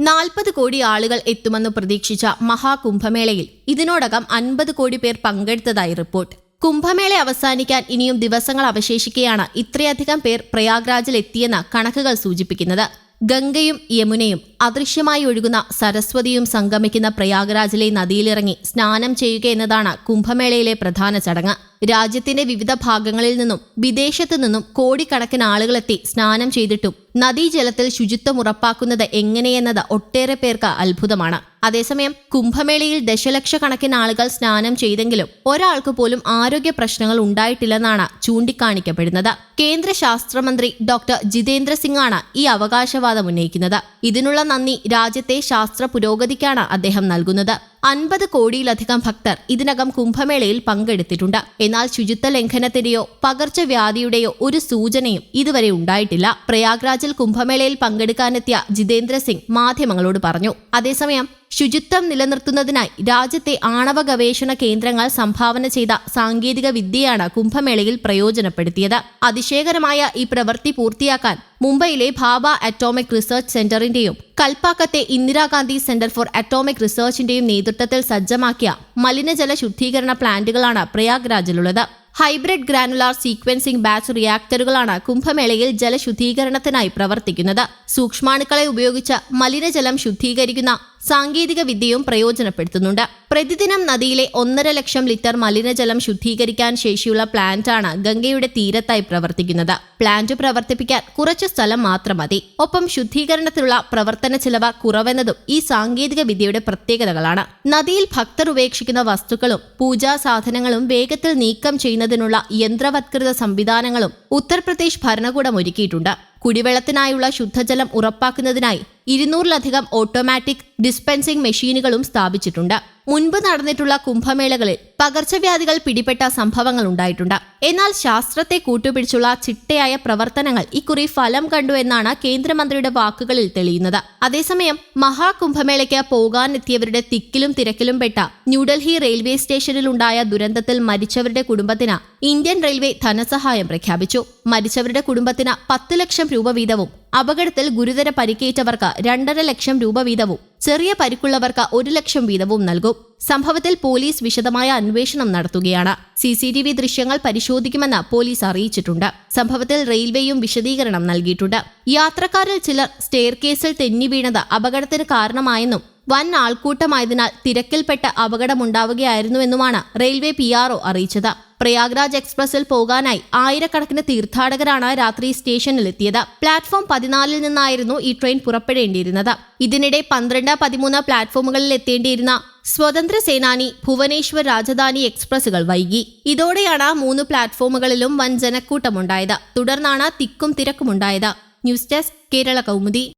നാൽപ്പത് കോടി ആളുകൾ എത്തുമെന്ന് പ്രതീക്ഷിച്ച മഹാകുംഭമേളയിൽ ഇതിനോടകം അൻപത് കോടി പേർ പങ്കെടുത്തതായി റിപ്പോർട്ട്. കുംഭമേള അവസാനിക്കാൻ ഇനിയും ദിവസങ്ങൾ അവശേഷിക്കെയാണ് ഇത്രയധികം പേർ പ്രയാഗ്രാജിൽ എത്തിയെന്ന കണക്കുകൾ സൂചിപ്പിക്കുന്നത്. ഗംഗയും യമുനയും അദൃശ്യമായി ഒഴുകുന്ന സരസ്വതിയും സംഗമിക്കുന്ന പ്രയാഗ്രാജിലെ നദിയിലിറങ്ങി സ്നാനം ചെയ്യുക എന്നതാണ് കുംഭമേളയിലെ പ്രധാന ചടങ്ങ്. രാജ്യത്തിന്റെ വിവിധ ഭാഗങ്ങളിൽ നിന്നും വിദേശത്തു നിന്നും കോടിക്കണക്കിന് ആളുകളെത്തി സ്നാനം ചെയ്തിട്ടും നദീജലത്തിൽ ശുചിത്വം ഉറപ്പാക്കുന്നത് എങ്ങനെയെന്നത് ഒട്ടേറെ പേർക്ക് അത്ഭുതമാണ്. അതേസമയം കുംഭമേളയിൽ ദശലക്ഷക്കണക്കിന് ആളുകൾ സ്നാനം ചെയ്തെങ്കിലും ഒരാൾക്ക് പോലും ആരോഗ്യ പ്രശ്നങ്ങൾ ഉണ്ടായിട്ടില്ലെന്നാണ് ചൂണ്ടിക്കാണിക്കപ്പെടുന്നത്. കേന്ദ്ര ശാസ്ത്രമന്ത്രി ഡോക്ടർ ജിതേന്ദ്ര സിംഗ് ആണ് ഈ അവകാശവാദം ഉന്നയിക്കുന്നത്. ഇതിനുള്ള നന്ദി രാജ്യത്തെ ശാസ്ത്ര പുരോഗതിക്കാണ് അദ്ദേഹം നൽകുന്നത്. അൻപത് കോടിയിലധികം ഭക്തർ ഇതിനകം കുംഭമേളയിൽ പങ്കെടുത്തിട്ടുണ്ട്. എന്നാൽ ശുചിത്വ ലംഘനത്തിന്റെയോ പകർച്ചവ്യാധിയുടെയോ ഒരു സൂചനയും ഇതുവരെ ഉണ്ടായിട്ടില്ല. പ്രയാഗ്രാജിൽ കുംഭമേളയിൽ പങ്കെടുക്കാനെത്തിയ ജിതേന്ദ്ര സിംഗ് മാധ്യമങ്ങളോട് പറഞ്ഞു. അതേസമയം ശുചിത്വം നിലനിർത്തുന്നതിനായി രാജ്യത്തെ ആണവ ഗവേഷണ കേന്ദ്രങ്ങൾ സംഭാവന ചെയ്ത സാങ്കേതിക വിദ്യയാണ് കുംഭമേളയിൽ പ്രയോജനപ്പെടുത്തിയത്. അതിശയകരമായ ഈ പ്രവൃത്തി പൂർത്തിയാക്കാൻ മുംബൈയിലെ ഭാബ അറ്റോമിക് റിസർച്ച് സെന്ററിന്റെയും കൽപ്പാക്കത്തെ ഇന്ദിരാഗാന്ധി സെന്റർ ഫോർ അറ്റോമിക് റിസർച്ചിന്റെയും നേതൃത്വത്തിൽ സജ്ജമാക്കിയ മലിനജല ശുദ്ധീകരണ പ്ലാന്റുകളാണ് പ്രയാഗ്രാജിലുള്ളത്. ഹൈബ്രിഡ് ഗ്രാനുലാർ സീക്വൻസിംഗ് ബാച്ച് റിയാക്ടറുകളാണ് കുംഭമേളയിൽ ജലശുദ്ധീകരണത്തിനായി പ്രവർത്തിക്കുന്നത്. സൂക്ഷ്മാണുക്കളെ ഉപയോഗിച്ച് മലിനജലം ശുദ്ധീകരിക്കുന്ന സാങ്കേതിക വിദ്യയും പ്രയോജനപ്പെടുത്തുന്നുണ്ട്. പ്രതിദിനം നദിയിലെ ഒന്നര ലക്ഷം ലിറ്റർ മലിനജലം ശുദ്ധീകരിക്കാൻ ശേഷിയുള്ള പ്ലാന്റാണ് ഗംഗയുടെ തീരത്തായി പ്രവർത്തിക്കുന്നത്. പ്ലാന്റ് പ്രവർത്തിപ്പിക്കാൻ കുറച്ച് സ്ഥലം മാത്രം മതി. ഒപ്പം ശുദ്ധീകരണത്തിലുള്ള പ്രവർത്തന ചെലവ് കുറവെന്നതും ഈ സാങ്കേതിക വിദ്യയുടെ പ്രത്യേകതകളാണ്. നദിയിൽ ഭക്തർ ഉപേക്ഷിക്കുന്ന വസ്തുക്കളും പൂജാ സാധനങ്ങളും വേഗത്തിൽ നീക്കം ചെയ്യുന്നതിനുള്ള യന്ത്രവത്കൃത സംവിധാനങ്ങളും ഉത്തർപ്രദേശ് ഭരണകൂടം ഒരുക്കിയിട്ടുണ്ട്. കുടിവെള്ളത്തിനായുള്ള ശുദ്ധജലം ഉറപ്പാക്കുന്നതിനായി ഇരുന്നൂറിലധികം ഓട്ടോമാറ്റിക് ഡിസ്പെൻസിംഗ് മെഷീനുകളും സ്ഥാപിച്ചിട്ടുണ്ട്. മുൻപ് നടന്നിട്ടുള്ള കുംഭമേളകളിൽ പകർച്ചവ്യാധികൾ പിടിപെട്ട സംഭവങ്ങൾ ഉണ്ടായിട്ടുണ്ട്. എന്നാൽ ശാസ്ത്രത്തെ കൂട്ടുപിടിച്ചുള്ള ചിട്ടയായ പ്രവർത്തനങ്ങൾ ഇക്കുറി ഫലം കണ്ടു എന്നാണ് കേന്ദ്രമന്ത്രിയുടെ വാക്കുകളിൽ തെളിയുന്നത്. അതേസമയം മഹാകുംഭമേളയ്ക്ക് പോകാനെത്തിയവരുടെ തിക്കിലും തിരക്കിലും പെട്ട ന്യൂഡൽഹി റെയിൽവേ സ്റ്റേഷനിലുണ്ടായ ദുരന്തത്തിൽ മരിച്ചവരുടെ കുടുംബത്തിന് ഇന്ത്യൻ റെയിൽവേ ധനസഹായം പ്രഖ്യാപിച്ചു. മരിച്ചവരുടെ കുടുംബത്തിന് പത്ത് ലക്ഷം രൂപ വീതവും അപകടത്തിൽ ഗുരുതര പരിക്കേറ്റവർക്ക് രണ്ടര ലക്ഷം രൂപ വീതവും ചെറിയ പരിക്കുള്ളവർക്ക് ഒരു ലക്ഷം വീതവും നൽകും. സംഭവത്തിൽ പോലീസ് വിശദമായ അന്വേഷണം നടത്തുകയാണ്. സി സി ടി വി ദൃശ്യങ്ങൾ പരിശോധിക്കുമെന്ന് പോലീസ് അറിയിച്ചിട്ടുണ്ട്. സംഭവത്തിൽ റെയിൽവേയും വിശദീകരണം നൽകിയിട്ടുണ്ട്. യാത്രക്കാരിൽ ചിലർ സ്റ്റെയർ കേസിൽ തെന്നി വീണത് അപകടത്തിന് കാരണമായെന്നും വൻ ആൾക്കൂട്ടമായതിനാൽ തിരക്കിൽപ്പെട്ട് അപകടമുണ്ടാവുകയായിരുന്നുവെന്നുമാണ് റെയിൽവേ പി അറിയിച്ചത്. പ്രയാഗ്രാജ് എക്സ്പ്രസിൽ പോകാനായി ആയിരക്കണക്കിന് തീർത്ഥാടകരാണ് രാത്രി സ്റ്റേഷനിലെത്തിയത്. പ്ലാറ്റ്ഫോം പതിനാലിൽ നിന്നായിരുന്നു ഈ ട്രെയിൻ പുറപ്പെടേണ്ടിയിരുന്നത്. ഇതിനിടെ പന്ത്രണ്ട് പതിമൂന്ന് പ്ലാറ്റ്ഫോമുകളിൽ എത്തേണ്ടിയിരുന്ന സ്വതന്ത്ര സേനാനി ഭുവനേശ്വർ രാജധാനി എക്സ്പ്രസുകൾ വൈകി. ഇതോടെയാണ് മൂന്ന് പ്ലാറ്റ്ഫോമുകളിലും വൻ ജനക്കൂട്ടമുണ്ടായത്. തുടർന്നാണ് തിക്കും തിരക്കുമുണ്ടായത്. News desk Kerala Kaumudi.